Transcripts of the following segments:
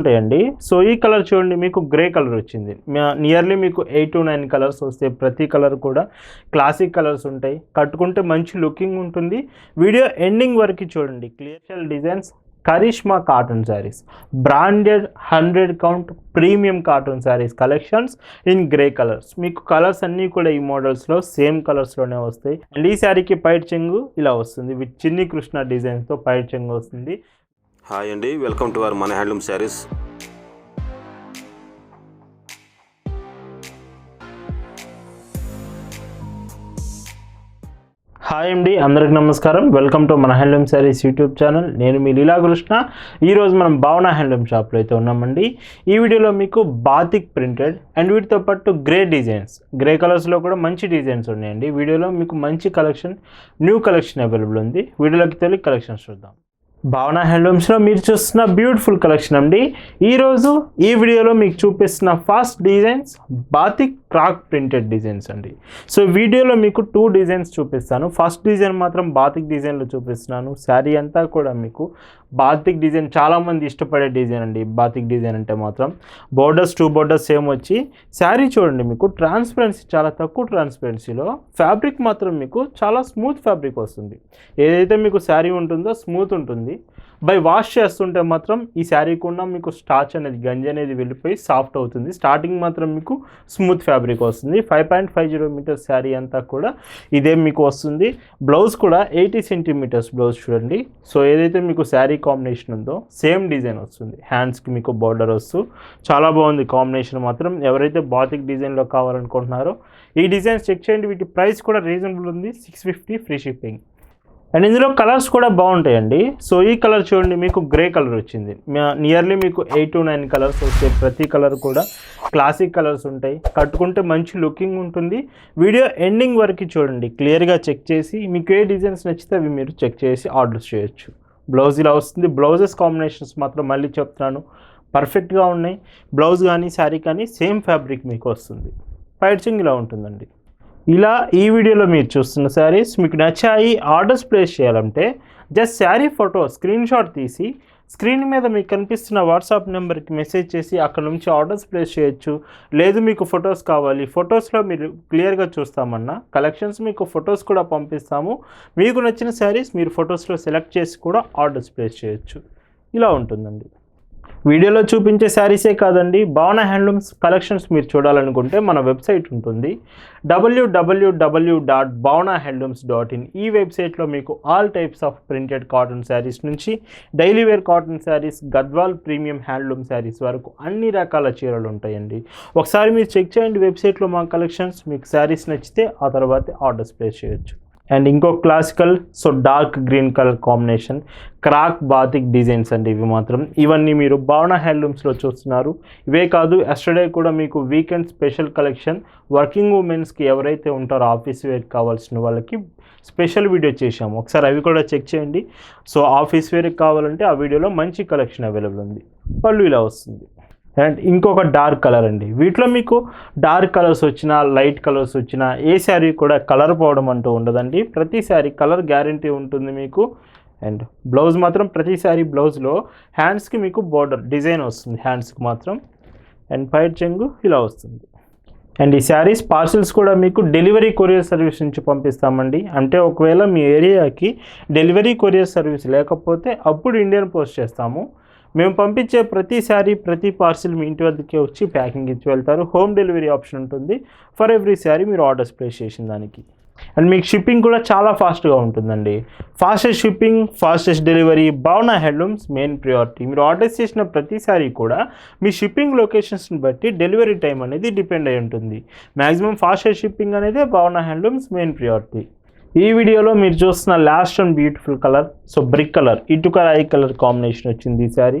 ఉంటాయండి. సో ఈ కలర్ చూడండి మీకు గ్రే కలర్ వచ్చింది. నియర్లీ మీకు ఎయిట్ టు నైన్ కలర్స్ వస్తాయి ప్రతి కలర్ కూడా క్లాసిక్ కలర్స్ ఉంటాయి. కట్టుకుంటే మంచి లుకింగ్ ఉంటుంది. వీడియో ఎండింగ్ వరకు చూడండి. Clear designs Karishma cotton saris. Branded hundred count premium cotton saris collections in grey colours. మీకు కలర్స్ అన్నీ కూడా ఈ మోడల్స్లో సేమ్ కలర్స్లోనే వస్తాయి. అండ్ ఈ శారీకి పైట్ చెంగు ఇలా వస్తుంది. విత్ చిన్ని కృష్ణ డిజైన్స్తో పైట్ చెంగు వస్తుంది. హాయ్ అండి వెల్కమ్ టు అవర్ మన హ్యాండ్లూమ్ శారీస్. హాయ్ అండి అందరికి నమస్కారం. వెల్కమ్ టు మన హ్యాండ్లూమ్ శారీస్ యూట్యూబ్ ఛానల్. నేను మీ లీలాకృష్ణ ఈరోజు మనం భావన హ్యాండ్లూమ్ షాప్లో అయితే ఉన్నామండి. ఈ వీడియోలో మీకు బాతిక్ ప్రింటెడ్ అండ్ వీటితో పాటు గ్రే డిజైన్స్ గ్రే కలర్స్లో కూడా మంచి డిజైన్స్ ఉన్నాయండి. వీడియోలో మీకు మంచి కలెక్షన్ న్యూ కలెక్షన్ అవైలబుల్ ఉంది. వీడియోలోకి తెలియ కలెక్షన్స్ చూద్దాం. భావన హ్యాండ్లూమ్స్లో మీరు చూస్తున్న బ్యూటిఫుల్ కలెక్షన్ అండి. ఈరోజు ఈ వీడియోలో మీకు చూపిస్తున్న fast designs batik crack printed designs అండి. సో వీడియోలో మీకు టూ డిజైన్స్ చూపిస్తాను. ఫస్ట్ డిజైన్ మాత్రం బాతిక్ డిజైన్లో చూపిస్తున్నాను. శారీ అంతా కూడా మీకు బాతిక్ డిజైన్ చాలామంది ఇష్టపడే డిజైన్ అండి. బాతిక్ డిజైన్ అంటే మాత్రం బోర్డర్స్ టూ బోర్డర్స్ సేమ్ వచ్చి శారీ చూడండి మీకు. ట్రాన్స్పరెన్సీ చాలా తక్కువ ట్రాన్స్పరెన్సీలో ఫ్యాబ్రిక్ మాత్రం మీకు చాలా స్మూత్ ఫ్యాబ్రిక్ వస్తుంది. ఏదైతే మీకు శారీ ఉంటుందో స్మూత్ ఉంటుంది. బై వాష్ చేస్తుంటే మాత్రం ఈ శారీ కూడా మీకు స్టార్చ్ అనేది గంజి అనేది వెళ్ళిపోయి సాఫ్ట్ అవుతుంది. స్టార్టింగ్ మాత్రం మీకు స్మూత్ ఫ్యాబ్రిక్ వస్తుంది. Five point five zero metres sari అంతా కూడా ఇదే మీకు వస్తుంది. బ్లౌజ్ కూడా ఎయిటీ సెంటీమీటర్స్ బ్లౌజ్ చూడండి. సో ఏదైతే మీకు శారీ కాంబినేషన్ ఉందో సేమ్ డిజైన్ వస్తుంది. హ్యాండ్స్కి మీకు బార్డర్ వస్తూ చాలా బాగుంది కాంబినేషన్ మాత్రం. ఎవరైతే బాతిక్ డిజైన్లో కావాలనుకుంటున్నారో ఈ డిజైన్స్ చెక్ చేయండి. వీటి ప్రైస్ కూడా రీజనబుల్ ఉంది. Six fifty free shipping and ఇందులో కలర్స్ కూడా బాగుంటాయండి. సో ఈ కలర్ చూడండి మీకు గ్రే కలర్ వచ్చింది. నియర్లీ మీకు ఎయిట్ టు నైన్ కలర్స్ వస్తాయి ప్రతి కలర్ కూడా క్లాసిక్ కలర్స్ ఉంటాయి. కట్టుకుంటే మంచి లుకింగ్ ఉంటుంది. వీడియో ఎండింగ్ వరకు చూడండి. క్లియర్గా చెక్ చేసి మీకు ఏ డిజైన్స్ నచ్చితే అవి మీరు చెక్ చేసి ఆర్డర్స్ చేయొచ్చు. బ్లౌజ్ ఇలా వస్తుంది. బ్లౌజెస్ కాంబినేషన్స్ మాత్రం మళ్ళీ చెప్తున్నాను. పర్ఫెక్ట్గా ఉన్నాయి. బ్లౌజ్ కానీ శారీ కానీ సేమ్ ఫ్యాబ్రిక్ మీకు వస్తుంది. పైడ్చింగ్ ఇలా ఉంటుందండి. ఇలా ఈ వీడియోలో మీరు చూస్తున్న శారీస్ మీకు నచ్చాయి ఆర్డర్స్ ప్లేస్ చేయాలంటే just sari photo screen shot తీసి స్క్రీన్ మీద మీకు కనిపిస్తున్న వాట్సాప్ నెంబర్కి మెసేజ్ చేసి అక్కడ నుంచి ఆర్డర్స్ ప్లేస్ చేయొచ్చు. లేదు మీకు ఫొటోస్ కావాలి ఫొటోస్లో మీరు క్లియర్గా చూస్తామన్నా కలెక్షన్స్ మీకు ఫొటోస్ కూడా పంపిస్తాము. మీకు నచ్చిన శారీస్ మీరు ఫొటోస్లో సెలెక్ట్ చేసి కూడా ఆర్డర్స్ ప్లేస్ చేయొచ్చు. ఇలా ఉంటుందండి. వీడియోలో చూపించే శారీసే కాదండి భావన హ్యాండ్లూమ్స్ కలెక్షన్స్ మీరు చూడాలనుకుంటే మన వెబ్సైట్ ఉంటుంది. W W W dot Bhavana handlooms dot in ఈ వెబ్సైట్లో మీకు all types of printed cotton saris నుంచి daily wear cotton saris Gadwal premium handloom saris వరకు అన్ని రకాల చీరలు ఉంటాయండి. ఒకసారి మీరు చెక్ చేయండి వెబ్సైట్లో మా కలెక్షన్స్ మీకు శారీస్ నచ్చితే ఆ తర్వాత ఆర్డర్స్ ప్లేస్ చేయొచ్చు. అండ్ ఇంకో classical so dark green colour combination. Crack batik designs అండి ఇవి మాత్రం. ఇవన్నీ మీరు భావన హ్యాండ్లూమ్స్లో చూస్తున్నారు. ఇవే కాదు ఎస్టర్డే కూడా మీకు వీకెండ్ స్పెషల్ కలెక్షన్ వర్కింగ్ ఉమెన్స్కి ఎవరైతే ఉంటారో ఆఫీస్ వేర్ కావాల్సిన వాళ్ళకి స్పెషల్ వీడియో చేశాము. ఒకసారి అవి కూడా చెక్ చేయండి. సో ఆఫీస్ వేర్కి కావాలంటే ఆ వీడియోలో మంచి కలెక్షన్ అవైలబుల్ ఉంది. పళ్ళు ఇలా వస్తుంది. అండ్ ఇంకొక డార్క్ కలర్ అండి. వీటిలో మీకు డార్క్ కలర్స్ వచ్చినా లైట్ కలర్స్ వచ్చినా ఏ శారీ కూడా కలర్ పోవడం అంటూ ఉండదండి. ప్రతి శారీ కలర్ గ్యారంటీ ఉంటుంది మీకు. అండ్ బ్లౌజ్ మాత్రం ప్రతి శారీ బ్లౌజ్లో హ్యాండ్స్కి మీకు బోర్డర్ డిజైన్ వస్తుంది హ్యాండ్స్కి మాత్రం. అండ్ పైట్ చెంగు ఇలా వస్తుంది. అండ్ ఈ శారీస్ పార్సిల్స్ కూడా మీకు డెలివరీ కొరియర్ సర్వీస్ నుంచి పంపిస్తామండి. అంటే ఒకవేళ మీ ఏరియాకి డెలివరీ కొరియర్ సర్వీస్ లేకపోతే అప్పుడు ఇండియన్ పోస్ట్ చేస్తాము. మేము పంపించే ప్రతిసారి ప్రతి పార్సిల్ మీ ఇంటి వద్దకే వచ్చి ప్యాకింగ్ ఇచ్చి వెళ్తారు. హోమ్ డెలివరీ ఆప్షన్ ఉంటుంది. ఫర్ ఎవ్రీ సారీ మీరు ఆర్డర్స్ ప్లేస్ చేసిన దానికి. అండ్ మీకు షిప్పింగ్ కూడా చాలా ఫాస్ట్గా ఉంటుందండి. Fastest shipping fastest delivery Bhavana handlooms main priority. మీరు ఆర్డర్స్ చేసిన ప్రతిసారి కూడా మీ షిప్పింగ్ లొకేషన్స్ని బట్టి డెలివరీ టైం అనేది డిపెండ్ అయి ఉంటుంది. మ్యాక్సిమం ఫాస్టెస్ట్ షిప్పింగ్ అనేది భావన హ్యాండ్లూమ్స్ మెయిన్ ప్రియారిటీ. ఈ వీడియోలో మీరు చూస్తున్న last and beautiful colour so brick colour ఇటుక రాయి కలర్ కాంబినేషన్ వచ్చింది ఈ శారీ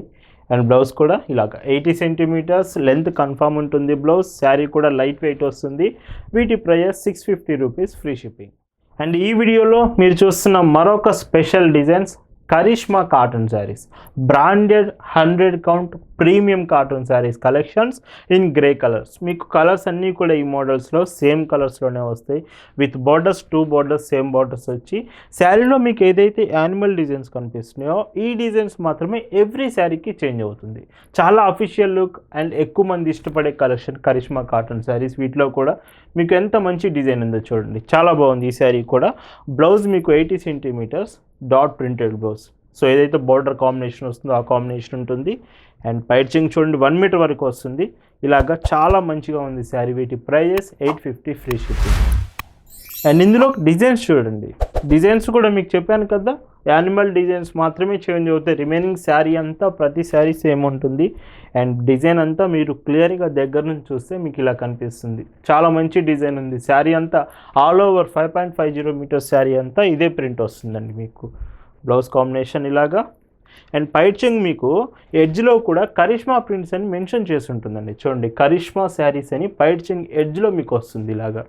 అండ్ బ్లౌజ్ కూడా ఇలాగ ఎయిటీ సెంటీమీటర్స్ లెంత్ కన్ఫామ్ ఉంటుంది బ్లౌజ్ శారీ కూడా లైట్ వెయిట్ వస్తుంది. వీటి price six fifty rupees free shipping and ఈ వీడియోలో మీరు చూస్తున్న మరొక special designs Karishma cotton saris. Branded hundred count premium cotton saris collections in grey colours మీకు కలర్స్ అన్నీ కూడా ఈ మోడల్స్లో సేమ్ కలర్స్లోనే వస్తాయి. With borders two borders same borders వచ్చి. శారీలో మీకు ఏదైతే యానిమల్ డిజైన్స్ కనిపిస్తున్నాయో ఈ డిజైన్స్ మాత్రమే ఎవ్రీ శారీకి చేంజ్ అవుతుంది. చాలా అఫీషియల్ లుక్ అండ్ ఎక్కువ మంది ఇష్టపడే కలెక్షన్ కరిష్మా కాటన్ శారీస్. వీటిలో కూడా మీకు ఎంత మంచి డిజైన్ ఉందో చూడండి. చాలా బాగుంది ఈ శారీ కూడా. బ్లౌజ్ మీకు eighty centimetres dot printed blouse so ఏదైతే బార్డర్ కాంబినేషన్ వస్తుందో ఆ కాంబినేషన్ ఉంటుంది. అండ్ పైచింగ్ చూడండి వన్ మీటర్ వరకు వస్తుంది. ఇలాగా చాలా మంచిగా ఉంది శారీ. వీటి prices eight fifty free shipping and ఇందులో డిజైన్స్ చూడండి. డిజైన్స్ కూడా మీకు చెప్పాను కదా యానిమల్ డిజైన్స్ మాత్రమే చేంజ్ అవుతాయి. రిమైనింగ్ శారీ అంతా ప్రతి శారీ సేమ్ ఉంటుంది. అండ్ డిజైన్ అంతా మీరు క్లియర్గా దగ్గర నుంచి చూస్తే మీకు ఇలా కనిపిస్తుంది. చాలా మంచి డిజైన్ ఉంది. శారీ అంతా all over five point five zero metres sari అంతా ఇదే ప్రింట్ వస్తుందండి మీకు. బ్లౌజ్ కాంబినేషన్ ఇలాగా. అండ్ పైచింగ్ మీకు ఎడ్జ్లో కూడా కరిష్మా ప్రింట్స్ అని మెన్షన్ చేసి ఉంటుందండి. చూడండి కరిష్మా శారీస్ అని పైచింగ్ ఎడ్జ్లో మీకు వస్తుంది ఇలాగా.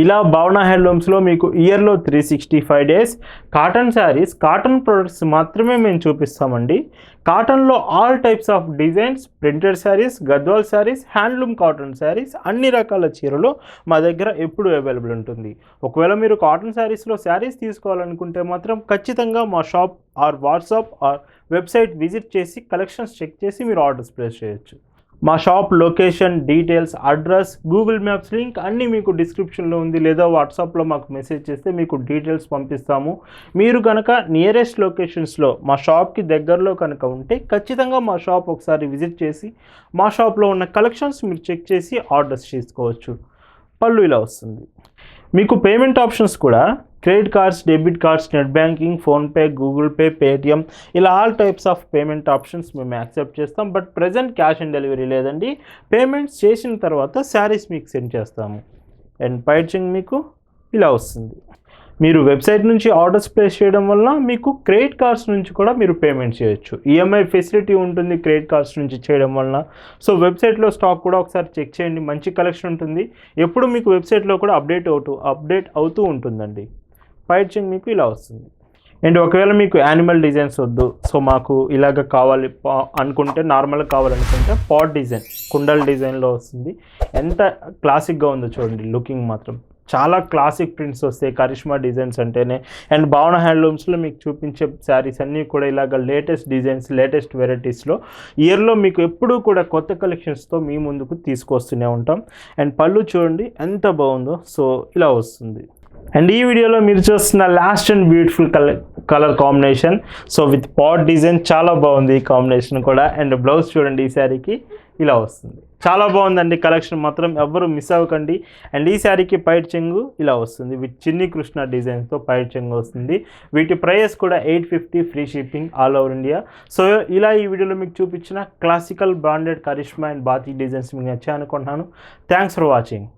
ఇలా భావన హ్యాండ్లూమ్స్లో మీకు ఇయర్లో three sixty five days cotton saris cotton products మాత్రమే మేము చూపిస్తామండి. కాటన్లో all types of designs printed saris Gadwal saris handloom cotton saris అన్ని రకాల చీరలు మా దగ్గర ఎప్పుడు అవైలబుల్ ఉంటుంది. ఒకవేళ మీరు కాటన్ శారీస్లో శారీస్ తీసుకోవాలనుకుంటే మాత్రం ఖచ్చితంగా మా shop or WhatsApp or website visit చేసి కలెక్షన్స్ చెక్ చేసి మీరు ఆర్డర్స్ ప్లేస్ చేయొచ్చు. మా shop location details address Google Maps link అన్నీ మీకు డిస్క్రిప్షన్లో ఉంది లేదా వాట్సాప్లో మాకు మెసేజ్ చేస్తే మీకు డీటెయిల్స్ పంపిస్తాము. మీరు కనుక నియరెస్ట్ లొకేషన్స్లో మా షాప్కి దగ్గరలో కనుక ఉంటే ఖచ్చితంగా మా షాప్ ఒకసారి విజిట్ చేసి మా షాప్లో ఉన్న కలెక్షన్స్ మీరు చెక్ చేసి ఆర్డర్స్ చేసుకోవచ్చు. పళ్ళు ఇలా వస్తుంది. మీకు పేమెంట్ ఆప్షన్స్ కూడా credit cards debit cards net banking PhonePe Google Pay Paytm ఇలా all types of payment options మేము యాక్సెప్ట్ చేస్తాం. But present cash on delivery లేదండి. పేమెంట్స్ చేసిన తర్వాత శారీస్ మీకు సెండ్ చేస్తాము. అండ్ పైచింగ్ మీకు ఇలా వస్తుంది. మీరు వెబ్సైట్ నుంచి ఆర్డర్స్ ప్లేస్ చేయడం వల్ల మీకు క్రెడిట్ కార్డ్స్ నుంచి కూడా మీరు పేమెంట్ చేయొచ్చు. ఈఎంఐ ఫెసిలిటీ ఉంటుంది క్రెడిట్ కార్డ్స్ నుంచి చేయడం వలన. సో వెబ్సైట్లో స్టాక్ కూడా ఒకసారి చెక్ చేయండి. మంచి కలెక్షన్ ఉంటుంది. ఎప్పుడు మీకు వెబ్సైట్లో కూడా అప్డేట్ అవుతూ అప్డేట్ అవుతూ ఉంటుందండి. పైచింగ్ మీకు ఇలా వస్తుంది. అండ్ ఒకవేళ మీకు యానిమల్ డిజైన్స్ వద్దు సో మాకు ఇలాగ కావాలి పా- అనుకుంటే నార్మల్గా కావాలనుకుంటే పాట్ డిజైన్ కుండల్ డిజైన్లో వస్తుంది. ఎంత క్లాసిక్గా ఉందో చూడండి లుకింగ్ మాత్రం. చాలా క్లాసిక్ ప్రింట్స్ వస్తాయి కరిష్మా డిజైన్స్ అంటేనే. అండ్ భావన హ్యాండ్లూమ్స్లో మీకు చూపించే శారీస్ అన్నీ కూడా ఇలాగ లేటెస్ట్ డిజైన్స్ లేటెస్ట్ వెరైటీస్లో. ఇయర్లో మీకు ఎప్పుడూ కూడా కొత్త కలెక్షన్స్తో మీ ముందుకు తీసుకొస్తూనే ఉంటాం. అండ్ పళ్ళు చూడండి ఎంత బాగుందో సో ఇలా వస్తుంది. అండ్ ఈ వీడియోలో మీరు చూస్తున్న last and beautiful colour colour combination so with pot design చాలా బాగుంది ఈ కాంబినేషన్ కూడా. అండ్ బ్లౌజ్ చూడండి ఈ శారీకి ఇలా వస్తుంది. చాలా బాగుందండి కలెక్షన్ మాత్రం. ఎవ్వరు మిస్ అవ్వకండి. అండ్ ఈ శారీకి పైట్ చెంగు ఇలా వస్తుంది. విత్ చిన్ని కృష్ణ డిజైన్స్తో పైట్ చెంగు వస్తుంది. వీటి ప్రైస్ కూడా eight fifty free shipping all over India so ఇలా ఈ వీడియోలో మీకు చూపించిన classical branded Karishma and batik designs మీకు నచ్చాయి అనుకుంటున్నాను థ్యాంక్స్ ఫర్ వాచింగ్